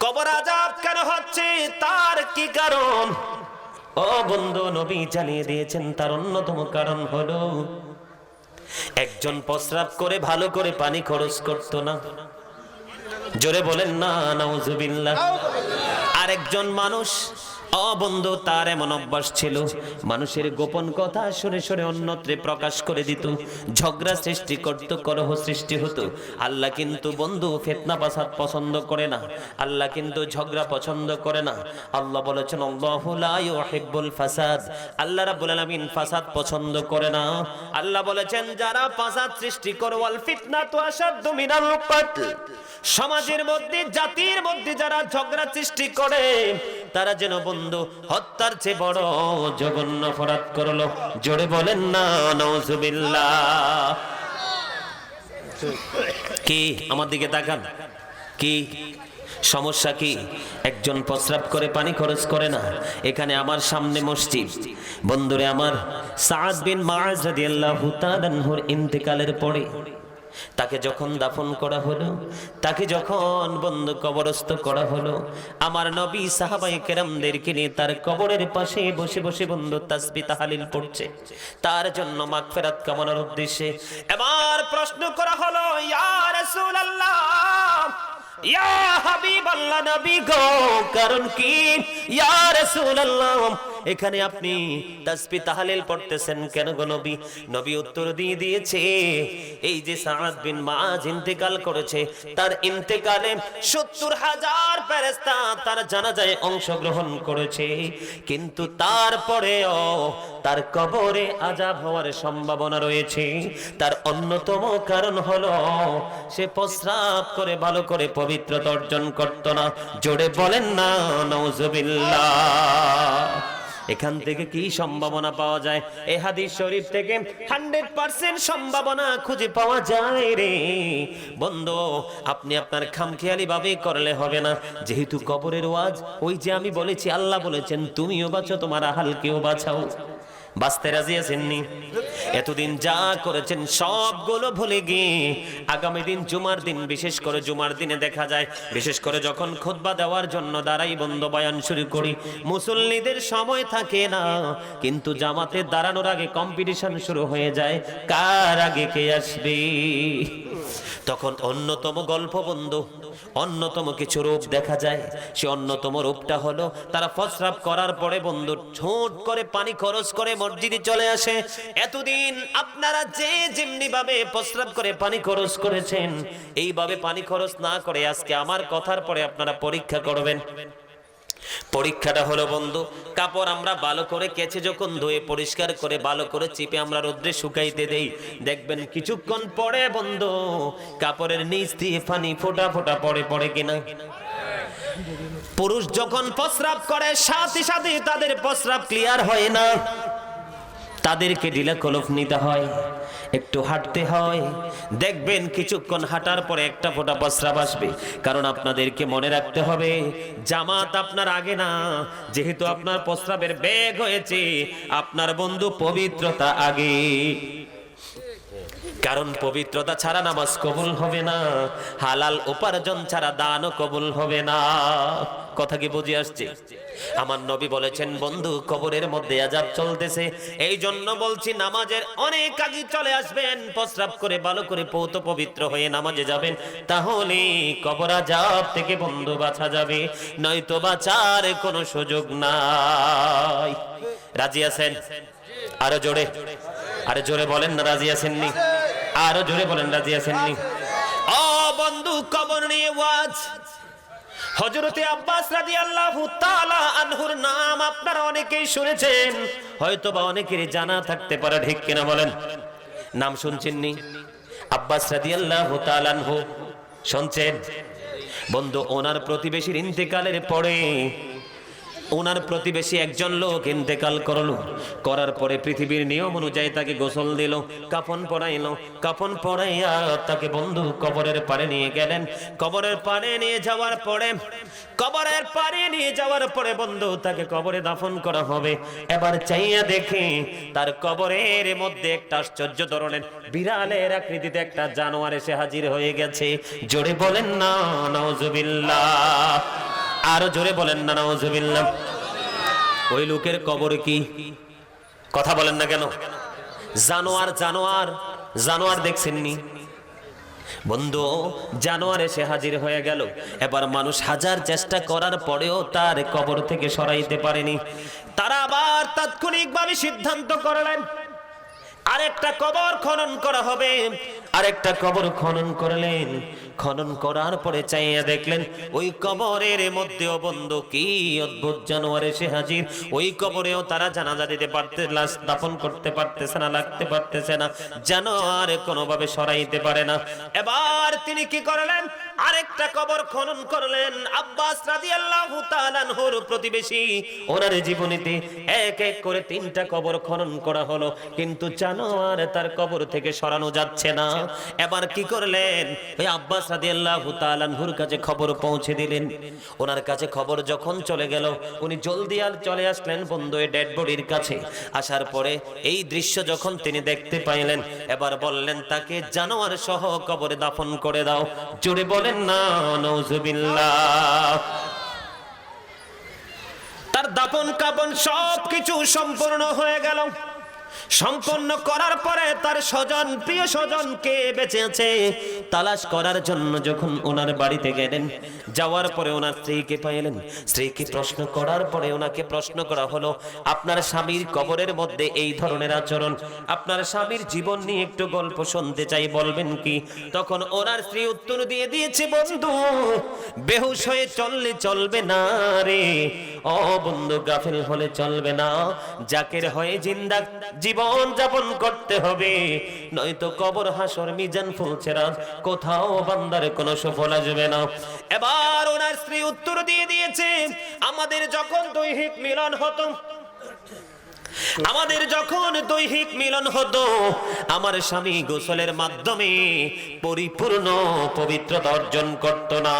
কবর আজাব কেন হচ্ছে? তার কি কারণ? ও বন্ধু, নবী জানিয়ে দিয়েছেন, তার অন্যতম কারণ হলো, একজন প্রস্রাব করে ভালো করে পানি খরচ করতো না। জোরে বলেন না, নাউজুবিল্লাহ। আরেকজন মানুষ অবন্ধু তার এমন অভ্যাস ছিল। মানুষের গোপন কথা শুনে শুনে অন্যত্রে প্রকাশ করে দিত। ঝগড়া সৃষ্টি করত, কলহ সৃষ্টি হতো। আল্লাহ কিন্তু বন্ধু, ফেতনা পাসাদ পছন্দ করে না। আল্লাহ কিন্তু ঝগড়া পছন্দ করে না। আল্লাহ বলেছেন ফাসাদ। আল্লাহ রাব্বুল আলামিন ফাসাদ পছন্দ করে না। আল্লাহ বলেছেন, যারা ফাসাদ সৃষ্টি করে, ওয়াল ফিতনাতু আশাদ্দু মিনাল কতল সমাজের মধ্যে, জাতির মধ্যে যারা ঝগড়া সৃষ্টি করে, তারা যেন বন্ধু, হত্যার চেয়ে বড় জঘন্য অপরাধ করল। জোরে বলেন না নজুবিল্লাহ কি? আমার দিকে তাকান। কি? সমস্যা কি? একজন প্রস্রাব করে পানি খরচ করে না? এখানে আমার সামনে মসজিদ। বন্ধুরে আমার সাদ বিন মাআজ রাদিয়াল্লাহু তাআলা আনহুর ইন্তেকালের পরে তাকে যখন দাফন করা হলো, তাকে যখন বন্ধু কবরস্থ করা হলো, আমার নবী সাহাবাই কেরামদেরকে নিয়ে তার কবরের পাশে বসে বসে বন্ধু তাসবি তাহালিল পড়ছে। তার জন্য মাগফিরাত কামনার উদ্দেশ্যে এবার প্রশ্ন করা হলো, ইয়া রাসূলুল্লাহ, ইয়া হাবিবাল্লাহ নবী গো, কারণ কি? ইয়া রাসূলুল্লাহ এখানে আপনি তাসবি তাহলিল পড়তেছেন কেন গো নবী? নবী উত্তর দিয়ে দিয়েছে, এই যে সাআদ বিন মাআজ ইন্তেকাল করেছে, তার ইন্তেকালে 70 হাজার ফেরেশতা তার জানাজায় অংশগ্রহণ করেছে। কিন্তু তারপরেও তার কবরে আজাব হওয়ার সম্ভাবনা রয়েছে। তার অন্যতম কারণ হলো, সে প্রস্রাব করে ভালো করে পবিত্রতা অর্জন করত না। জোরে বলেন না নওজুবিল্লাহ এখান থেকে কি সম্ভাবনা পাওয়া যায়? এ হাদিস শরীফ থেকে হান্ড্রেড পার্সেন্ট সম্ভাবনা খুঁজে পাওয়া যায় রে। বন্ধু, আপনি আপনার খামখেয়ালি ভাবে করলে হবে না। যেহেতু কবরের ওয়াজ, ওই যে আমি বলেছি, আল্লাহ বলেছেন, তুমিও বাঁচো, তোমার আহালকেও বাঁচাও। বাঁচতে রাজি আছেননি? এতদিন যা করেছেন সবগুলো ভুলে গিয়ে আগামী দিন জুমার দিন, বিশেষ করে জুমার দিনে দেখা যায়, বিশেষ করে যখন খুতবা দেওয়ার জন্য দাঁড়াই বন্ধ বয়ান শুরু করি। মুসল্লিদের সময় থাকে না, কিন্তু জামাতে দাঁড়ানোর আগে কম্পিটিশন শুরু হয়ে যায়। কার আগে কে আসবে? তখন অন্যতম গল্প বন্ধু অন্যতম কিছু রূপ দেখা যায়। সে অন্যতম রূপটা হলো, তারা ফসরাপ করার পরে বন্ধু ছোট করে পানি খরচ করে মসজিদে চলে আসে। এতদিন আপনারা যে যেমনি ভাবে প্রস্রাব করে পানি খরচ করেছেন, এইভাবে পানি খরচ না করে আজকে আমার কথার পরে আপনারা পরীক্ষা করবেন। পরীক্ষাটা হলো বন্ধু, কাপড় আমরা ভালো করে কেচে যখন ধুয়ে পরিষ্কার করে ভালো করে চিপে আমরা রোদ্রে শুকাইতে দেই। দেখবেন কিছুক্ষণ পরে বন্ধু, কাপড়ের নিচ দিয়ে পানি ফোটা ফোটা পড়ে পড়ে কিনা? পুরুষ যখন প্রস্রাব করে, সাথে সাথে তাদের প্রস্রাব ক্লিয়ার হয় না। তাদেরকে ঢিলা কলফ নিতে হয়। একটু হাঁটতে হয়। দেখবেন কিছুক্ষণ হাঁটার পরে একটা ফোটা প্রস্রাব আসবে। কারণ আপনাদেরকে মনে রাখতে হবে, জামাত আপনার আগে না। যেহেতু আপনার প্রস্রাবের বেগ হয়েছে, আপনার বন্ধু পবিত্রতা আগে। কারণ পবিত্রতা ছাড়া নামাজ কবুল হবে না, হালাল উপার্জন ছাড়া দানও কবুল হবে না। কথা কি বুঝে আসছে? আমার নবী বলেছেন, বন্ধু, কবরের মধ্যে আজাব চলতেছে এই জন্য বলছি নামাজের অনেক আগে চলে আসবেন, প্রস্রাব করে, ভালো করে পৌত পবিত্র হয়ে নামাজে যাবেন তাহলে কবর আজাব থেকে বন্ধু বাঁচা যাবে, নয়তো বাঁচার কোনো সুযোগ নাই। রাজি আছেন? আরও জোরে। আরে জোরে বলেন না, রাজি আছেননি? আরও জোরে বলেন, রাজি আছেননি? ও বন্ধু, কবর নিয়ে ওয়াজ। হজরতে আব্বাস রাদিয়াল্লাহু তাআলা আনহুর নাম আপনারা অনেকেই শুনেছেন। হয়তো বা অনেকের জানা থাকতে পারে, ঠিক কিনা বলেন? নাম শুনছেননি? আব্বাস রাদিয়াল্লাহু তাআলা আনহু শুনছেন? বন্ধু, ওনার প্রতিবেশীর ইন্তেকালের পরে ওনার প্রতিবেশী একজন লোক ইন্তেকাল করল। করার পরে পৃথিবীর নিয়ম অনুযায়ী তাকে গোসল দিল, কাফন পরাইলো, কাফন পরাইয়া তাকে বন্ধু কবরের পারে নিয়ে গেলেন। কবরের পারে নিয়ে যাওয়ার পরে, কবরের পারে নিয়ে যাওয়ার পরে বন্ধু তাকে কবরে দাফন করা হবে। এবার চাইয়া দেখে তার কবরের মধ্যে একটা আশ্চর্য ধরনের বিড়ালের আকৃতিতে একটা জানোয়ার এসে হাজির হয়ে গেছে। জোরে বলেন না নওজুবিল্লাহ আরও জোরে বলেন না নওজুবিল্লাহ ওই লোকের কবর কি? কথা বলেন না কেন? জানোয়ার জানোয়ার জানোয়ার দেখছেননি? বন্ধু, জানোয়ার এসে হাজির হয়ে গেল। এবার মানুষ হাজার চেষ্টা করার পরেও তার কবর থেকে সরাইতে পারেনি। তারা আবার তাৎক্ষণিকভাবে সিদ্ধান্ত করলেন, আরেকটা কবর খনন করা হবে। আরেকটা কবর খনন করলেন খনন করার পরে চাইয়া দেখলেন, ওই কবরের মধ্যেও বন্ধু কি অদ্ভুত জানোয়ার এসে হাজির। ওই কবরেও তারা জানাজা দিতে পারতে লাশ দাফন করতে পারতেছে না, লাগতে পারতেছে না, জানোয়ার কোনোভাবে সরাইতে পারে না। এবার তিনি কি করলেন? আরেকটা কবর খনন করলেন। আব্বাস রাদিয়াল্লাহু তাআলার প্রতিবেশী। ওনার জীবনীতে এক এক করে তিনটা কবর খনন করা হলো, কিন্তু জানোয়ার তার কবর থেকে সরানো যাচ্ছে না। এবার কি করলেন? ওই আব্বাস রাদিয়াল্লাহু তাআলার কাছে খবর পৌঁছে দিলেন। ওনার কাছে খবর যখন চলে গেল, উনি জলদি আর চলে আসলেন ডেড বডির কাছে। আসার পরে এই দৃশ্য যখন তিনি দেখতে পাইলেন, এবার বললেন, তাকে জানোয়ার সহ কবরে দাফন করে দাও। জোরে বলেন, না তার দাপন কাপন সব কিছু সম্পূর্ণ হয়ে গেল। সম্পন্ন করার পরে তার স্বজন, প্রিয় স্বজন কে বেঁচে আছে তালাশ করার জন্য যখন ওনার বাড়িতে গেলেন, যাওয়ার পরে ওনার স্ত্রীকে পাইলেন। স্ত্রীকে প্রশ্ন করার পরে ওনাকে প্রশ্ন করা হলো, আপনার স্বামীর কবরের মধ্যে এই ধরনের আচরণ, আপনার স্বামীর জীবন নিয়ে একটু গল্প শুনতে চাই, বলবেন কি? তখন ওনার স্ত্রী উত্তর দিয়ে দিয়েছে, বন্ধু, বেহুশ হয়ে চললে চলবে না রে। ও বন্ধু গাফিল হলে চলবে না। জাকের হয়ে জিন্দা জীবন যাপন করতে হবে। নয়তো কবর, হাসর, মিজান ফুলছেরা কোথাও বান্দার কোনো সফল আসবে না। এবার ওনার স্ত্রী উত্তর দিয়ে দিয়েছে, আমাদের যখন দৈহিক মিলন হতো, আমাদের যখন দৈহিক মিলন হতো, আমার স্বামী গোসলের মাধ্যমে পরিপূর্ণ পবিত্রতা অর্জন করত না।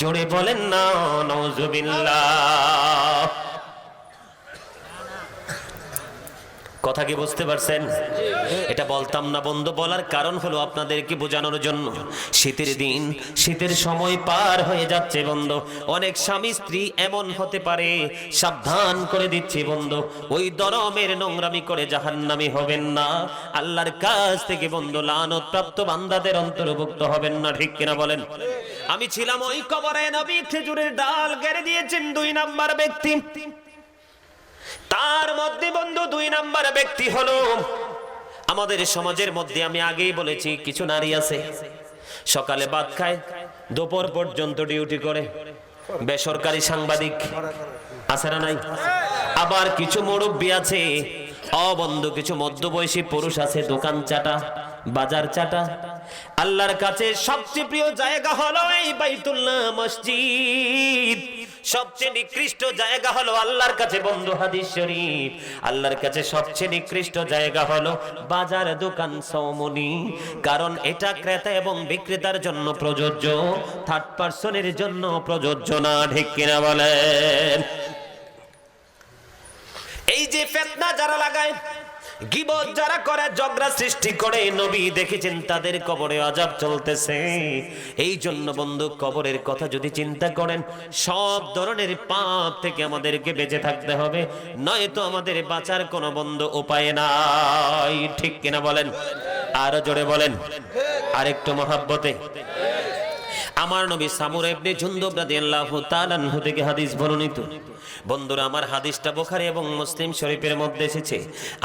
জোরে বলেন না নজুবিল্লাহ কথা কি বুঝতে পারছেন? এটা বলতাম না বন্ধু, বলার কারণ হলো আপনাদেরকে বোঝানোর জন্য। শীতের দিন, শীতের সময় পার হয়ে যাচ্ছে বন্ধু। অনেক স্বামী স্ত্রী এমন হতে পারে, সাবধান করে দিচ্ছি বন্ধু। ওই দরমের নোংরামি করে জাহান্নামি হবেন না। আল্লাহর কাছ থেকে বন্ধু লানত প্রাপ্ত বান্দাদের অন্তর্ভুক্ত হবেন না, ঠিক কিনা বলেন? আমি ছিলাম ওই কবরে নবী খেজুরের ডাল গেড়ে দিয়েছেন দুই নাম্বার ব্যক্তি। তার মধ্যে বন্ধু দুই নাম্বার ব্যক্তি হলো আমাদের সমাজের মধ্যে আমি আগেই বলেছি, কিছু নারী আছে, সকালে ভাত খায়, দুপুর পর্যন্ত ডিউটি করে, বেসরকারি সাংবাদিক, আছে না নাই? আবার কিছু মুরব্বী আছে, অবন্ধু কিছু মধ্যবয়সী পুরুষ আছে, দোকান চাটা, বাজার চাটা আল্লাহর কাছে সবচেয়ে প্রিয় জায়গা হলো এই বাইতুল্লাহ মসজিদ। সবচেয়ে নিকৃষ্ট জায়গা হলো আল্লাহর কাছে বন্ধু হাদিস শরীফ। আল্লাহর কাছে সবচেয়ে নিকৃষ্ট জায়গা হলো বাজার দোকান সৌমনি। কারণ এটা ক্রেতা এবং বিক্রেতার জন্য প্রযোজ্য থার্ড পার্সনের জন্য প্রযোজ্য না, ঠিক কিনা বলেন? এই যে ফেতনা যারা লাগায় গিবত যারা করে, ঝগড়া সৃষ্টি করে, নবী দেখেছেন তাদের কবরে আজাব চলতেছে। এই জন্য বন্ধু, কবরের কথা যদি চিন্তা করেন, সব ধরনের পাপ থেকে আমাদেরকে বেঁচে থাকতে হবে, নয়তো আমাদের বাঁচার কোনো বন্ধ উপায় নাই। ঠিক কিনা বলেন? আরও জোরে বলেন। আরেকটু মহাব্বতে। আমার নবী সামুর ইবনে জুনদুব রাদিয়াল্লাহু তাআলা আনহু থেকে হাদিস বর্ণিত। বন্ধুরা, আমার হাদিসটা বুখারী এবং মুসলিম শরীফের মধ্যে এসেছে।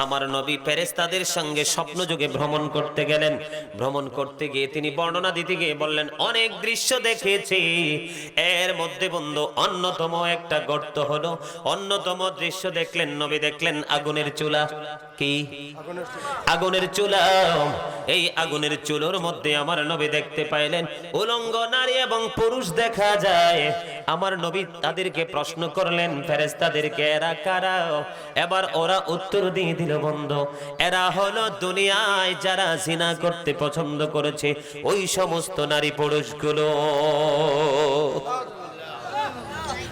আমার নবী ফেরেশতাদের সঙ্গে স্বপ্নযোগে ভ্রমণ করতে গেলেন। ভ্রমণ করতে গিয়ে তিনি বর্ণনা দিতে গিয়ে বললেন, অনেক দৃশ্য দেখেছি। এর মধ্যে বন্ধু, অন্যতম একটা গর্ত হলো, অন্যতম দৃশ্য দেখলেন, নবী দেখলেন আগুনের চুলা। কি? আগুনের চুলা। এই আগুনের চুলোর মধ্যে আমার নবী দেখতে পাইলেন, উলঙ্গ নারী এবং পুরুষ দেখা যায়। আমার নবী তাদেরকে প্রশ্ন করলেন, ফেরেশতাদেরকে এরা কারা? এবার ওরা উত্তর দিয়ে দিল, বন্ধ, এরা হলো দুনিয়ায় যারা জিনা করতে পছন্দ করেছে, ওই সমস্ত নারী পুরুষগুলো।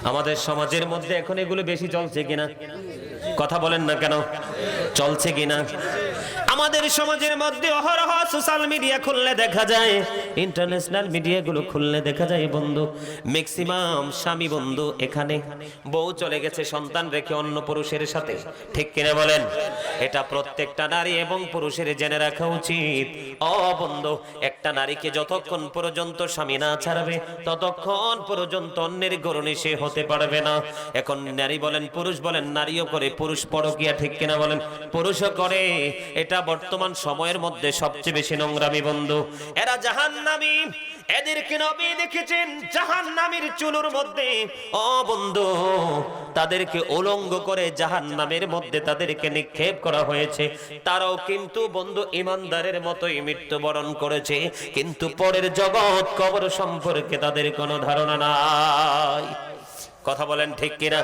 আমাদের সমাজের মধ্যে এখন এগুলো বেশি চলছে কিনা? কথা বলেন না কেন? চলছে কিনা? আমাদের সমাজের মধ্যে অহরহ সোশ্যাল মিডিয়া খুললে দেখা যায়। ইন্টারন্যাশনাল মিডিয়াগুলো খুললে দেখা যায়, বন্ধু। ম্যাক্সিমাম স্বামী বন্ধু এখানে। বউ চলে গেছে সন্তান রেখে অন্য পুরুষের সাথে। ঠিক কিনা বলেন? এটা প্রত্যেকটা নারী এবং পুরুষের জেনে রাখা উচিত। অ, বন্ধু, একটা নারীকে যতক্ষণ পর্যন্ত স্বামী না ছাড়বে, ততক্ষণ পর্যন্ত অন্যের গরণে সে হতে পারবে না। এখন নারী বলেন, পুরুষ বলেন, নারীও করে, পুরুষ পরকিয়া, ঠিক কিনা বলেন? পুরুষও করে, এটা বর্তমান সময়ের মধ্যে সবচেয়ে বেশি নোংরামি বন্ধু। এরা জাহান্নামী। এদেরকে নবী দেখেছেন জাহান্নামীর চুলোর মধ্যে। ও বন্ধু, তাদেরকে উলঙ্গ করে জাহান্নামের মধ্যে তাদেরকে নিক্ষেপ করা হয়েছে। তারাও কিন্তু বন্ধু ইমানদারের মতোই মৃত্যুবরণ করেছে। কিন্তু পরের জগৎ কবর সম্পর্কে তাদের কোনো ধারণা নাই। কথা বলেন ঠিক কিনা?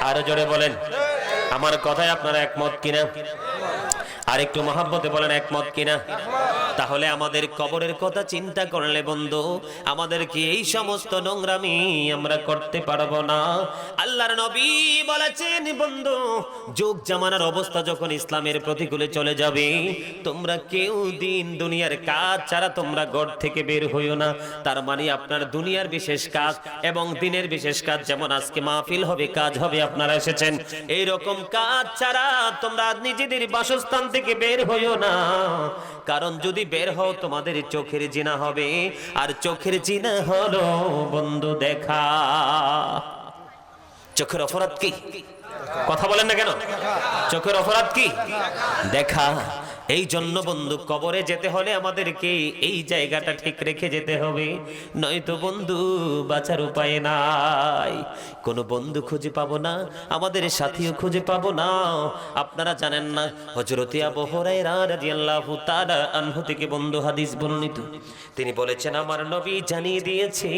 আরও জোরে বলেন। আমার কথায় আপনারা একমত কিনা? আর একটু মহাব্বতে বলেন একমত কিনা? তাহলে আমাদের কবরের কথা চিন্তা করলে বন্ধু, আমাদের কি এই সমস্ত নোংরামি আমরা করতে পারব না? আল্লাহর নবী বলেছেন, বন্ধু, যুগ জামানার অবস্থা যখন ইসলামের প্রতিকূলে চলে যাবে, তোমরা কেউ দিন দুনিয়ার কাজ ছাড়া তোমরা গড় থেকে বের হইও না। তার মানে আপনার দুনিয়ার বিশেষ কাজ এবং দিনের বিশেষ কাজ, যেমন আজকে মাহফিল হবে, কাজ হবে, আপনারা এসেছেন। এই রকম কাজ ছাড়া তোমরা নিজেদের বাসস্থান থেকে বের হইও না। কারণ যদি বের হও, তোমাদের চোখের জিনা হবে। আর চোখের জিনা হলো বন্ধু দেখা। চোখের অপরাধ কি? কথা বলেন না কেন? চোখের অপরাধ কি? দেখা। এই জন্য বন্ধু, কবরে যেতে হলে আমাদেরকে এই জায়গাটা ঠিক রেখে যেতে হবে। নয়তো বন্ধু, বাঁচার উপায় নাই। কোনো বন্ধু খুঁজে পাবো না, আমাদের সাথীও খুঁজে পাবো না। আপনারা জানেন না হজরতে আবু হুরায়রা রাদিয়াল্লাহু তাআলা আনহু থেকে বন্ধু হাদিস বর্ণিত। তিনি বলেছেন, আমার নবী জানিয়ে দিয়েছে।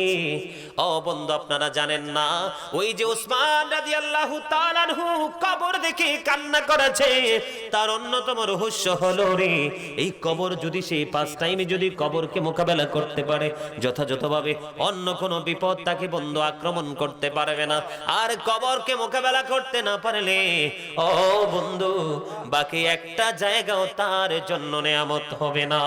ও বন্ধু, আপনারা জানেন না, ওই যে ওসমান রাদিয়াল্লাহু তাআলা আনহু কবর দেখে কান্না করেছে। তার অন্যতম রহস্য হলো রে, এই কবর যদি সেই পাঁচ টাইমে যদি কবরকে মোকাবেলা করতে পারে, যথাযথভাবে অন্য কোনো বিপদ তাকে বন্ধু আক্রমণ করতে পারবে না। আর কবরকে মোকাবেলা করতে না পারলে, ও বন্ধু, বাকি একটা জায়গাও তার জন্য নেয়ামত হবে না।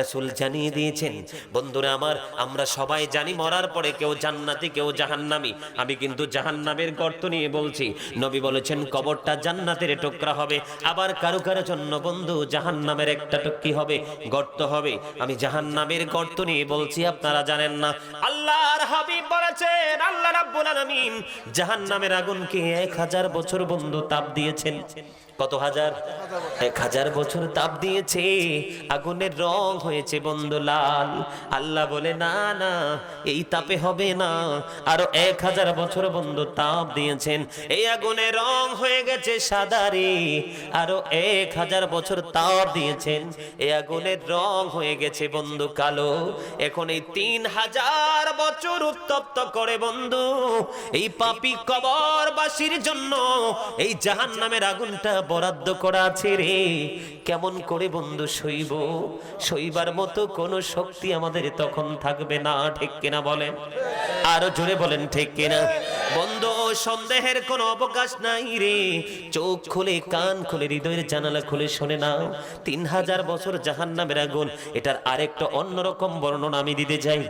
রাসূল জানিয়ে দিয়েছেন, বন্ধুরা আমার, আমরা সবাই জানি মরার পরে কেউ জান্নাতি, কেউ জাহান্নামী। আমি কিন্তু জাহান্নামের গর্ত নিয়ে বলছি, নবী বলেছেন কবরটা জান্নাতের টুকরা হবে। আবার কারও কারও জন্য বন্ধু, জাহান্নামের একটা টুকি হবে, গর্ত হবে। আমি জাহান্নামের গর্ত নিয়ে বলছি, আপনারা জানেন না। আল্লাহর হাবিব বলেছেন, আল্লাহ রাব্বুল আলামিন জাহান্নামের আগুনকে এক হাজার বছর বন্ধু তাপ দিয়েছেন। কত হাজার? এক হাজার বছর তাপ দিয়েছে। আগুনের রং হয়েছে বন্ধু লাল। আল্লাহ বলে, না না, এই তাপে হবে না। আরও এক হাজার বছর বন্ধু তাপ দিয়েছেন। এই আগুনের রং হয়ে গেছে সাদা রে। আরও এক হাজার বছর তাপ দিয়েছেন। এই আগুনের রং হয়ে গেছে বন্ধু কালো। এখন এই তিন হাজার বছর উত্তপ্ত করে বন্ধু। এই পাপি কবরবাসীর জন্য এই জাহান নামের আগুনটা বরাদ্দ করা আছে রে। কেমন করে বন্ধু সইব? সইবার মতো কোনো শক্তি আমাদের তখন থাকবে না, ঠিক কিনা বলেন? আরও জোরে বলেন, ঠিক কিনা? বন্ধু, সন্দেহের কোনো অবকাশ নাই রে। চোখ খুলে, কান খুলে, হৃদয়ের জানালা খুলে শোনে নাও। তিন হাজার বছর জাহান নামের আগুন, এটার আরেকটা অন্যরকম বর্ণনা আমি দিতে চাই।